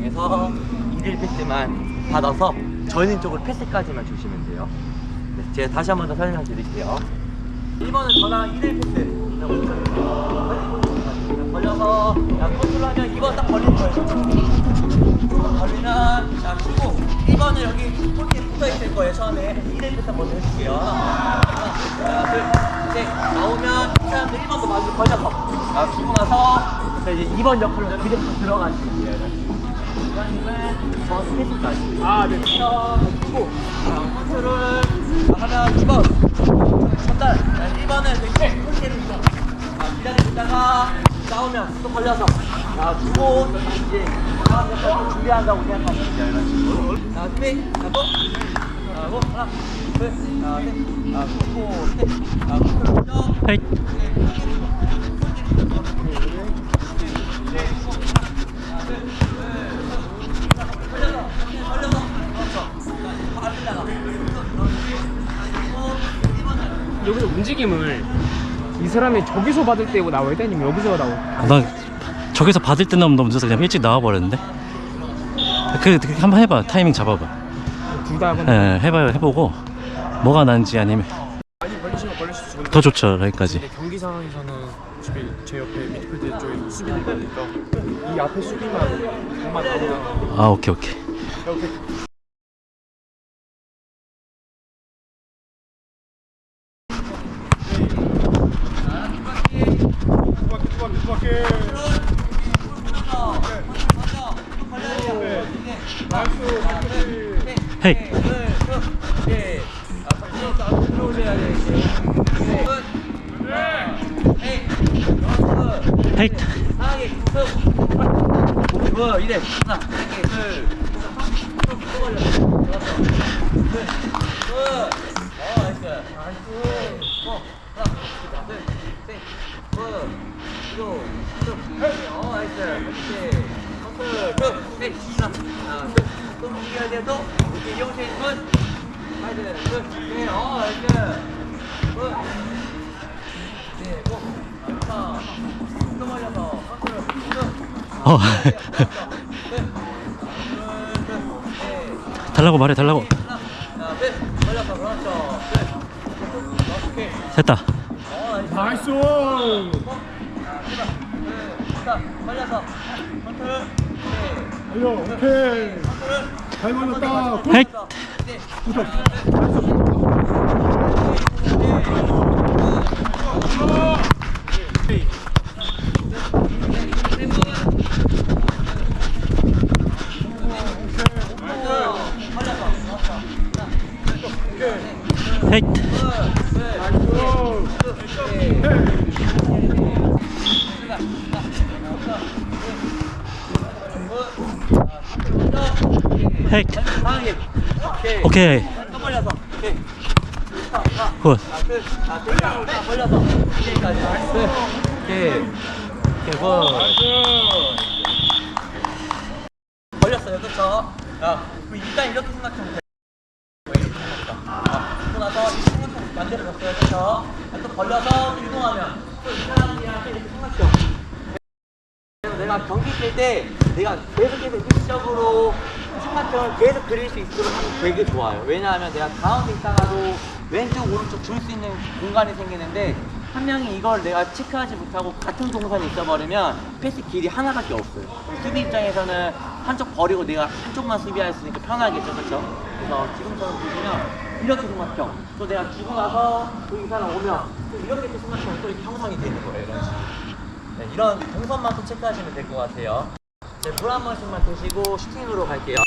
중에서 1일 패스만 받아서 저는 쪽으로 패스까지만 주시면 돼요. 네, 제가 다시 한 번 더 설명 드릴게요. 1번은 저랑 1일 패스. 걸려서 야, 컨트롤하면 2번 딱 걸리는 거예요. 걸리면 자 치고 1번은 여기 이렇게 붙어 있을 거예요. 처음에 1일 패스 먼저 해줄게요. 둘, 셋. 나오면 이 사람들 1번도 마주 걸려서 자, 주고 나서 자, 이제 2번 역할로 그대로 들어가시면 돼요. 저 스페이스까지. 아, 네. 자, 컨트롤 하면 2번 전달. 자, 1번은 이렇게 홀대로 이동. 자, 기다리다가 나오면 또 걸려서 자, 주고 이제 다음 역할 준비한다고 생각하시면 돼요. 이런 식으로. 자, 스페이스. 자, 또. 자, 하고 하나, 둘, 자, 셋. 자, 고, 셋. 자, 컨트롤 쭉. 헤이. 여기서 움직임을 이 사람이 저기서 받을 때고 나와야 돼 아니면 여기서 나와? 아, 나 저기서 받을 때 너무 너무 늦어서 그냥 일찍 나와버렸는데. 그, 그 한번 해봐. 타이밍 잡아봐. 둘다 예, 해봐요. 해보고 뭐가 난지 아니면 많이 걸리시면 걸리실 수 있는데 더 좋죠. 여기까지. 근데 경기 상황에서는 어차피 제 옆에 미드필드 쪽에 수비를 있으니까 이 앞에 수비만 정말 가능한 아 오케이 오케이. 이렇게 헤이. 헤이. 뭐 이래 하나 둘셋 걸려 둘셋어 나이스 나이스 어 하나 둘셋넷 어. 달라고 말해 달라고. 됐다. 어, 나이스. 걸려서. 달려 오케이 잘 걸렸다 굿. 오케이. 또 걸려서. 오케이. 이제까지. 끝. 오케이. 굿. 걸렸어요, 그쵸? 야, 일단 이렇게 생각하면 돼. 왜 이렇게 생각할까? 아, 그러고 나서 이 만들어졌어요, 그쵸? 아, 또 걸려서 이동하면 또 이 사람들이랑 이렇게. 그래서 내가 경기 뛸 때 내가 계속해서 일시적으로 삼각형을 계속 그릴 수 있도록 하면 되게 좋아요. 왜냐하면 내가 가운데 있다가도 왼쪽 오른쪽 줄 수 있는 공간이 생기는데 한 명이 이걸 내가 체크하지 못하고 같은 동선에 있어버리면 패스 길이 하나밖에 없어요. 수비 입장에서는 한쪽 버리고 내가 한쪽만 수비할 수 있으니까 편하겠죠, 그렇죠? 그래서 지금처럼 보시면 이렇게 삼각형 또 내가 주고 나서 또이 사람 오면 또 이렇게 또 삼각형 또 이렇게 형성이 되는 거예요, 이런 식으로. 네, 이런 동선만 또 체크하시면 될 것 같아요. 네, 물한 번씩만 드시고 슈팅으로 갈게요.